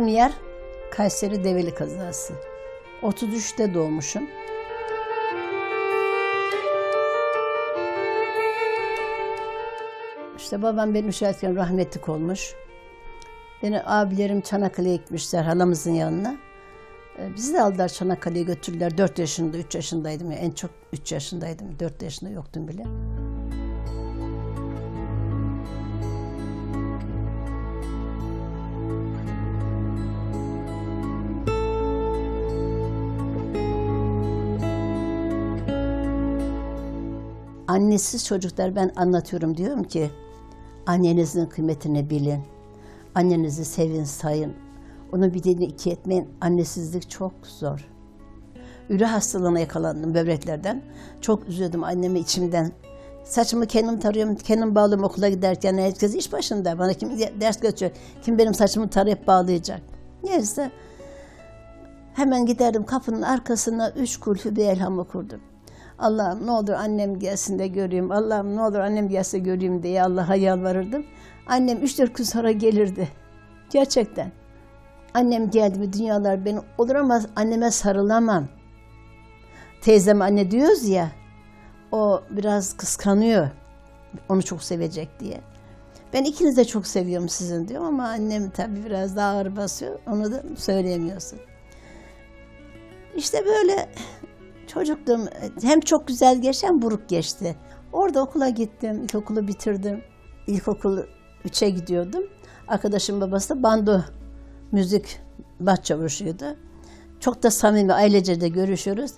Doğduğum yer Kayseri Develi kazası. 33'te doğmuşum. İşte babam beni üşerken rahmetlik olmuş. Beni abilerim Çanakkale'ye gitmişler halamızın yanına. Ee, Bizi de aldılar Çanakkale'ye götürdüler. 4 yaşında, 3 yaşındaydım. ya. En çok 3 yaşındaydım. 4 yaşında yoktum bile. Annesiz çocuklar ben anlatıyorum diyorum ki annenizin kıymetini bilin. Annenizi sevin, sayın. Onu bir dilini iki etmeyin. Annesizlik çok zor. Ürü hastalığına yakalandım böbreklerden. Çok üzüldüm annemi içimden. Saçımı kendim tarıyorum, kendim bağlıyorum okula giderken. Herkes iş başında. Bana kim ders götürüyor, kim benim saçımı tarayıp bağlayacak. Neyse hemen giderdim kapının arkasına üç kulfü bir elham okurdum. Allah'ım ne olur annem gelsin de göreyim. Allah'ım ne olur annem gelse göreyim diye Allah'a yalvarırdım. Annem üç dört gün sonra gelirdi. Gerçekten. Annem geldi mi dünyalar beni olur ama anneme sarılamam. Teyzem anne diyoruz ya. O biraz kıskanıyor. Onu çok sevecek diye. Ben ikinizi de çok seviyorum sizin diyorum ama annem tabii biraz daha ağır basıyor. Onu da söyleyemiyorsun. İşte böyle çocukluğum hem çok güzel geçti hem buruk geçti. Orada okula gittim, ilkokulu bitirdim. İlkokul 3'e gidiyordum. Arkadaşım babası da bando müzik başçavuşuydu. Çok da samimi, ailece de görüşüyoruz.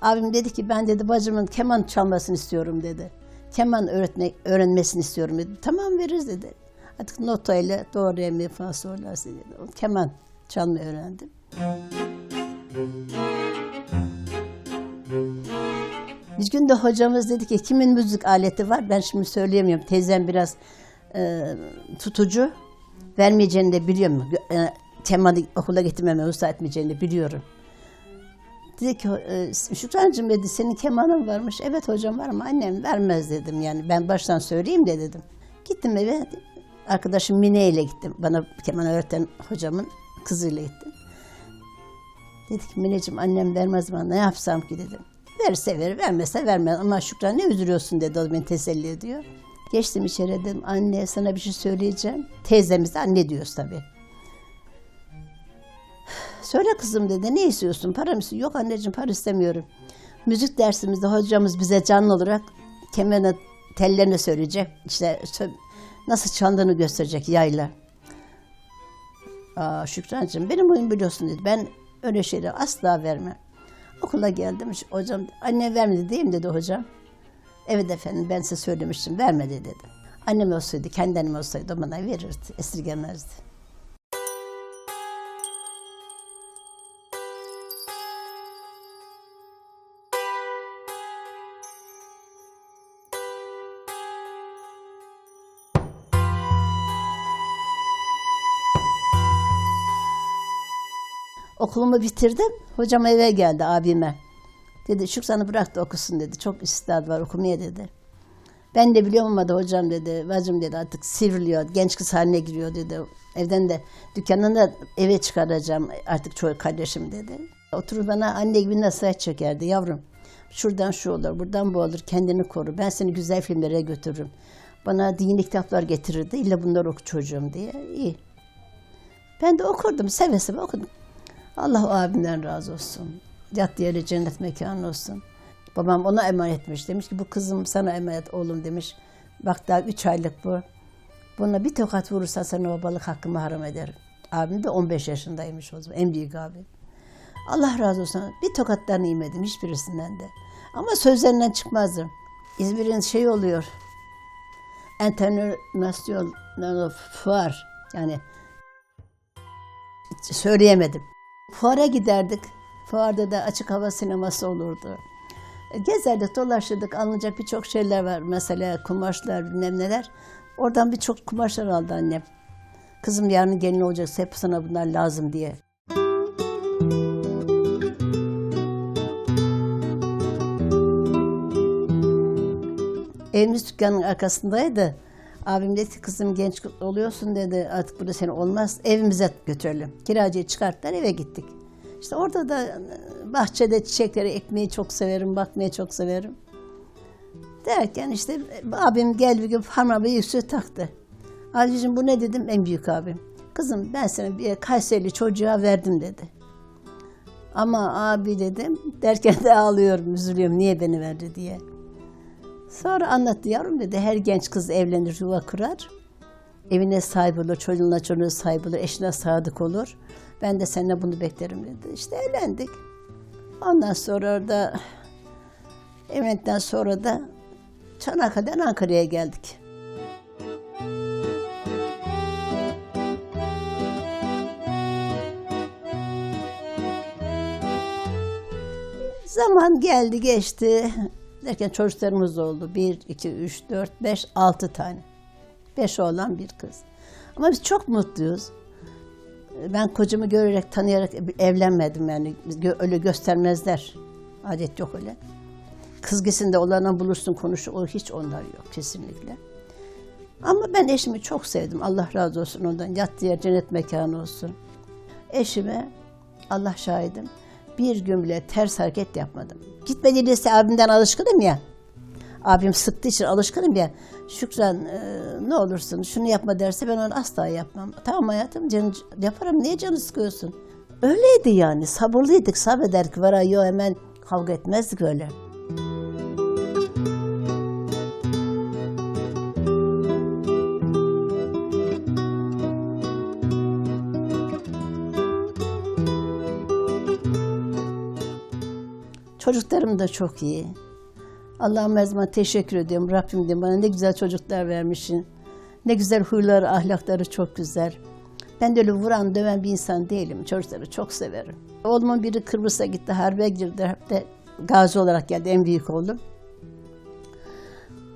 Abim dedi ki ben dedi bacımın keman çalmasını istiyorum dedi. Keman öğretmek, öğrenmesini istiyorum dedi. Tamam veririz dedi. Artık notayla doğru mi fa sol la si dedi. O Keman çalmayı öğrendim. Bir gün de hocamız dedi ki kimin müzik aleti var? Ben şimdi söyleyemiyorum. Teyzem biraz e, tutucu. Vermeyeceğini de biliyorum. E, kemanı okula getirmeme müsaade etmeyeceğini de biliyorum. Dedi ki e, Şükrancığım dedi senin kemanın varmış. Evet hocam var ama annem vermez dedim yani. Ben baştan söyleyeyim de dedim. Gittim eve. Arkadaşım Mine ile gittim. Bana keman öğreten hocamın kızıyla gittim. Dedi ki Mineciğim annem vermez bana ne yapsam ki dedim. Verirse verir, vermezse vermez. Ama Şükran ne üzülüyorsun dedi, o beni teselli ediyor. Geçtim içeri dedim, anne sana bir şey söyleyeceğim. Teyzemiz de anne diyoruz tabii. Söyle kızım dedi, ne istiyorsun? Para mı? Yok anneciğim para istemiyorum. Müzik dersimizde hocamız bize canlı olarak kemerine tellerini söyleyecek. İşte nasıl çaldığını gösterecek yayla. Aa Şükrancığım benim oyun biliyorsun dedi. Ben öyle şeyleri asla vermem. Okula geldim. Hocam anne vermedi değil mi dedi hocam. Evet efendim ben size söylemiştim vermedi dedi. Annem olsaydı kendi annem olsaydı bana verirdi. Esirgemezdi. Okulumu bitirdim. Hocam eve geldi abime. Dedi Şükran'ı bırak da okusun dedi. Çok istidadı var okumaya dedi. Ben de biliyorum ama da hocam dedi. Bacım dedi artık sivriliyor. Genç kız haline giriyor dedi. Evden de dükkandan da eve çıkaracağım artık çocuk kardeşim dedi. Oturur bana anne gibi nasihat çekerdi. Yavrum şuradan şu olur, buradan bu olur. Kendini koru. Ben seni güzel filmlere götürürüm. Bana dini kitaplar getirirdi. İlla bunları oku çocuğum diye. İyi. Ben de okurdum. Seve seve okudum. Allah o abimden razı olsun. Yat yeri cennet mekanı olsun. Babam ona emanet etmiş. Demiş ki bu kızım sana emanet oğlum demiş. Bak daha üç aylık bu. Buna bir tokat vurursa sana babalık hakkımı haram ederim. Abim de 15 yaşındaymış o zaman. En büyük abi. Allah razı olsun. Bir tokatlarını yemedim hiçbirisinden de. Ama sözlerinden çıkmazdım. İzmir'in şey oluyor. International fuar. Yani söyleyemedim. Fuara giderdik. Fuarda da açık hava sineması olurdu. Gezerdik, dolaşırdık. Alınacak birçok şeyler var. Mesela kumaşlar, bilmem neler. Oradan birçok kumaşlar aldı annem. Kızım yarın gelin olacaksa hep sana bunlar lazım diye. Evimiz dükkanın arkasındaydı. Abim dedi kızım genç oluyorsun dedi artık burada seni olmaz evimize götürelim. Kiracıyı çıkarttılar eve gittik. İşte orada da e, bahçede çiçekleri ekmeyi çok severim, bakmayı çok severim. Derken işte e, abim geldi bir gün parmağı yüzüğü taktı. Abicim bu ne dedim en büyük abim. Kızım ben sana bir Kayserili çocuğa verdim dedi. Ama abi dedim derken de ağlıyorum, üzülüyorum niye beni verdi diye. Sonra anlattı yavrum dedi her genç kız evlenir, yuva kurar. Evine sahip olur, çocuğuna çocuğuna sahip olur, eşine sadık olur. Ben de seninle bunu beklerim dedi. İşte evlendik. Ondan sonra da evlendikten sonra da Çanakkale'den Ankara'ya geldik. Zaman geldi geçti. Derken çocuklarımız oldu. Bir, iki, üç, dört, beş, altı tane. Beş oğlan bir kız. Ama biz çok mutluyuz. Ben kocamı görerek, tanıyarak evlenmedim yani. Öyle göstermezler. Adet yok öyle. Kız gitsin olana bulursun konuşur. O hiç onlar yok kesinlikle. Ama ben eşimi çok sevdim. Allah razı olsun ondan. Yattığı yer cennet mekanı olsun. Eşime Allah şahidim bir gün bile ters hareket yapmadım. Gitmedi lise abimden alışkınım ya. Abim sıktığı için alışkınım ya. Şükran e, ne olursun şunu yapma derse ben onu asla yapmam. Tamam hayatım canı, yaparım niye canı sıkıyorsun? Öyleydi yani sabırlıydık sabrederdik. Var yok hemen kavga etmezdik öyle. Çocuklarım da çok iyi. Allah'ım her zaman teşekkür ediyorum. Rabbim diyorum bana ne güzel çocuklar vermişsin. Ne güzel huyları, ahlakları çok güzel. Ben de öyle vuran, döven bir insan değilim. Çocukları çok severim. Oğlumun biri Kıbrıs'a gitti, harbe girdi. De gazi olarak geldi, en büyük oğlum.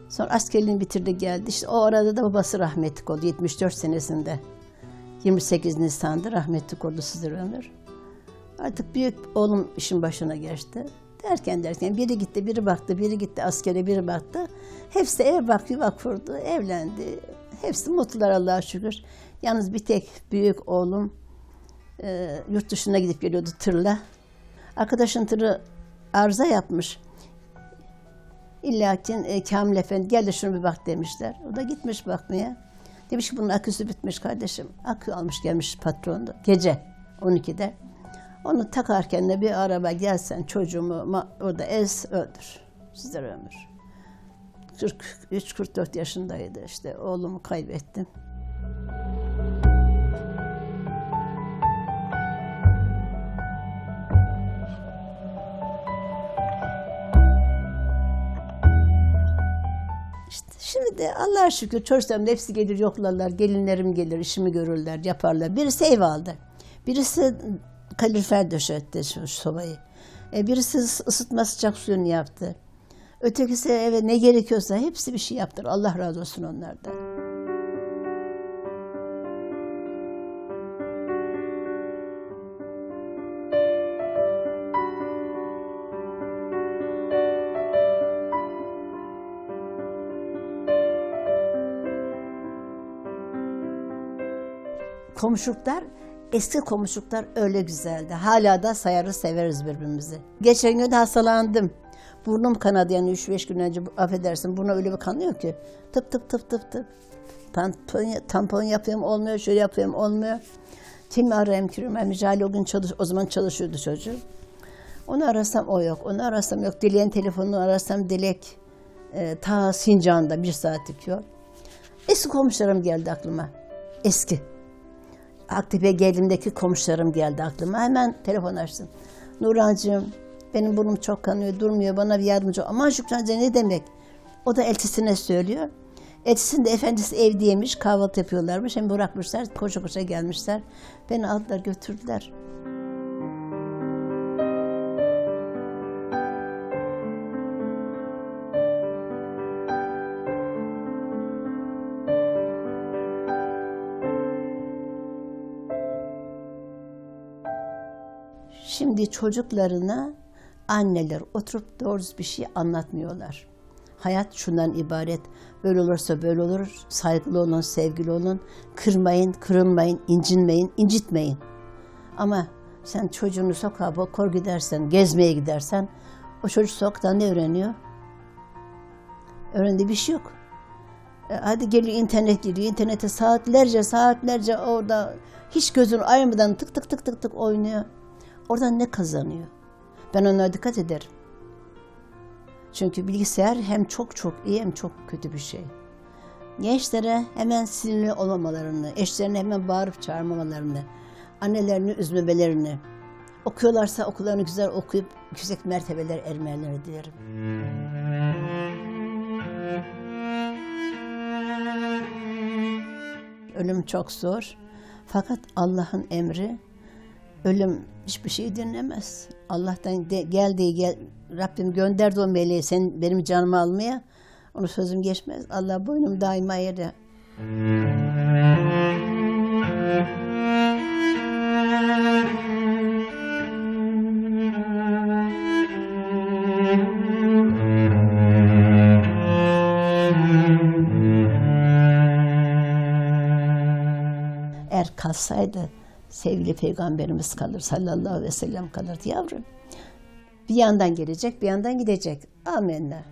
Sonra askerliğini bitirdi geldi. İşte o arada da babası rahmetlik oldu 74 senesinde. 28 Nisan'da rahmetlik oldu sizler ömür. Artık büyük oğlum işin başına geçti. Derken derken biri gitti, biri baktı, biri gitti askere, biri baktı. Hepsi eve bak, yuva kurdu, evlendi. Hepsi mutlular Allah'a şükür. Yalnız bir tek büyük oğlum e, yurt dışına gidip geliyordu tırla. Arkadaşın tırı arıza yapmış. İlla ki e, Kamil Efendi gel de şunu bir bak demişler. O da gitmiş bakmaya. Demiş ki bunun aküsü bitmiş kardeşim. Akü almış gelmiş patronu gece 12'de. Onu takarken de bir araba gelsen çocuğumu orada ez öldür. Sizlere ömür. 43-44 yaşındaydı işte oğlumu kaybettim. İşte şimdi de Allah'a şükür çocuklarım hepsi gelir yoklarlar, gelinlerim gelir, işimi görürler, yaparlar. Birisi ev aldı, birisi kalorifer döşetti şu sobayı. E, birisi ıs- ısıtma sıcak suyunu yaptı. Ötekisi eve ne gerekiyorsa hepsi bir şey yaptır. Allah razı olsun onlardan. Komşuluklar, eski komşuluklar öyle güzeldi. Hala da sayarız severiz birbirimizi. Geçen gün hastalandım. Burnum kanadı yani 3-5 gün önce affedersin burnu öyle bir kanıyor ki. Tıp tıp tıp tıp tıp. Tampon, tampon yapıyorum olmuyor, şöyle yapıyorum olmuyor. Kimi arayayım. Ben Mücahil o gün çalış, o zaman çalışıyordu çocuğum. Onu arasam o yok, onu arasam yok. Dilek'in telefonunu arasam Dilek e, ta Sincan'da bir saatlik yol. Eski komşularım geldi aklıma. Eski. Aktepe geldiğimdeki komşularım geldi aklıma. Hemen telefon açtım. Nurhancığım benim burnum çok kanıyor, durmuyor. Bana bir yardımcı ol. Aman Şükranca ne demek? O da eltisine söylüyor. Eltisinde efendisi evdeymiş, kahvaltı yapıyorlarmış. Hem bırakmışlar, koşa koşa gelmişler. Beni aldılar, götürdüler. Şimdi çocuklarına anneler oturup doğru bir şey anlatmıyorlar. Hayat şundan ibaret. Böyle olursa böyle olur. Saygılı olun, sevgili olun. Kırmayın, kırılmayın, incinmeyin, incitmeyin. Ama sen çocuğunu sokağa kor gidersen, gezmeye gidersen o çocuk sokakta ne öğreniyor? Öğrendiği bir şey yok. E, hadi geliyor internet giriyor. İnternete saatlerce saatlerce orada hiç gözünü ayırmadan tık tık tık tık tık oynuyor. Oradan ne kazanıyor? Ben ona dikkat ederim. Çünkü bilgisayar hem çok çok iyi hem çok kötü bir şey. Gençlere hemen sinirli olmamalarını, eşlerine hemen bağırıp çağırmamalarını, annelerini üzmemelerini, okuyorlarsa okullarını güzel okuyup yüksek mertebeler ermelerini dilerim. Ölüm çok zor. Fakat Allah'ın emri ölüm hiçbir şey dinlemez. Allah'tan de, geldiği gel, Rabbim gönderdi o meleği sen benim canımı almaya. Onu sözüm geçmez. Allah boynum daima yerde. Eğer kalsaydı sevgili peygamberimiz kalır sallallahu aleyhi ve sellem kalırdı yavrum. Bir yandan gelecek bir yandan gidecek. Amenna.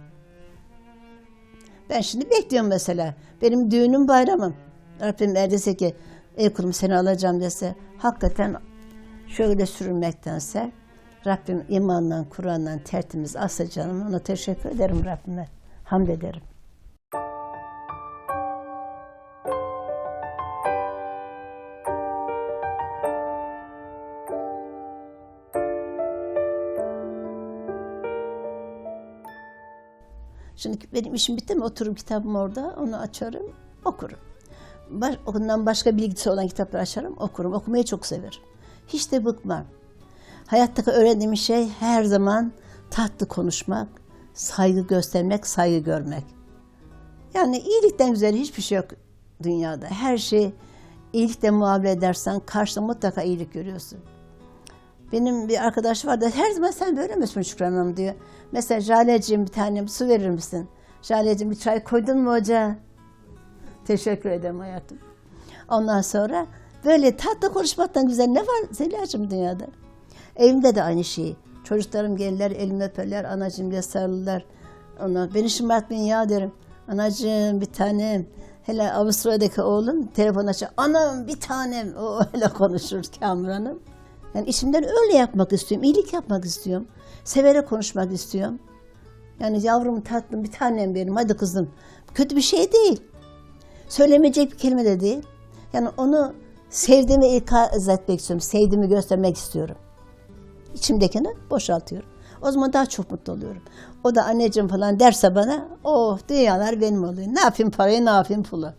Ben şimdi bekliyorum mesela. Benim düğünüm bayramım. Rabbim eğer dese ki ey kulum seni alacağım dese hakikaten şöyle sürünmektense Rabbim imanla, Kur'an'la tertemiz asla canım ona teşekkür ederim Rabbime. Hamd ederim. Şimdi benim işim bitti mi otururum kitabım orada, onu açarım, okurum. Baş, ondan başka bilgisi olan kitapları açarım, okurum. Okumayı çok severim. Hiç de bıkmam. Hayattaki öğrendiğim şey her zaman tatlı konuşmak, saygı göstermek, saygı görmek. Yani iyilikten güzel hiçbir şey yok dünyada. Her şey iyilikle muamele edersen karşında mutlaka iyilik görüyorsun. Benim bir arkadaş var da her zaman sen böyle misin Şükran Hanım diyor. Mesela Jale'ciğim bir tane su verir misin? Jale'ciğim bir çay koydun mu hoca? Teşekkür ederim hayatım. Ondan sonra böyle tatlı konuşmaktan güzel ne var Zeliha'cığım dünyada? Evimde de aynı şeyi. Çocuklarım gelirler, elimi öperler, anacığım diye sarılırlar. Ona, beni şımartmayın ya derim. Anacığım bir tanem. Hele Avustralya'daki oğlum telefon açar. Anam bir tanem. O öyle konuşur Kamuran'ım. Yani içimden öyle yapmak istiyorum. iyilik yapmak istiyorum. Severek konuşmak istiyorum. Yani yavrum tatlım bir tanem benim hadi kızım. Kötü bir şey değil. Söylemeyecek bir kelime de değil. Yani onu sevdiğimi ikaz etmek istiyorum. Sevdiğimi göstermek istiyorum. İçimdekini boşaltıyorum. O zaman daha çok mutlu oluyorum. O da anneciğim falan derse bana, oh dünyalar benim oluyor. Ne yapayım parayı, ne yapayım pulu.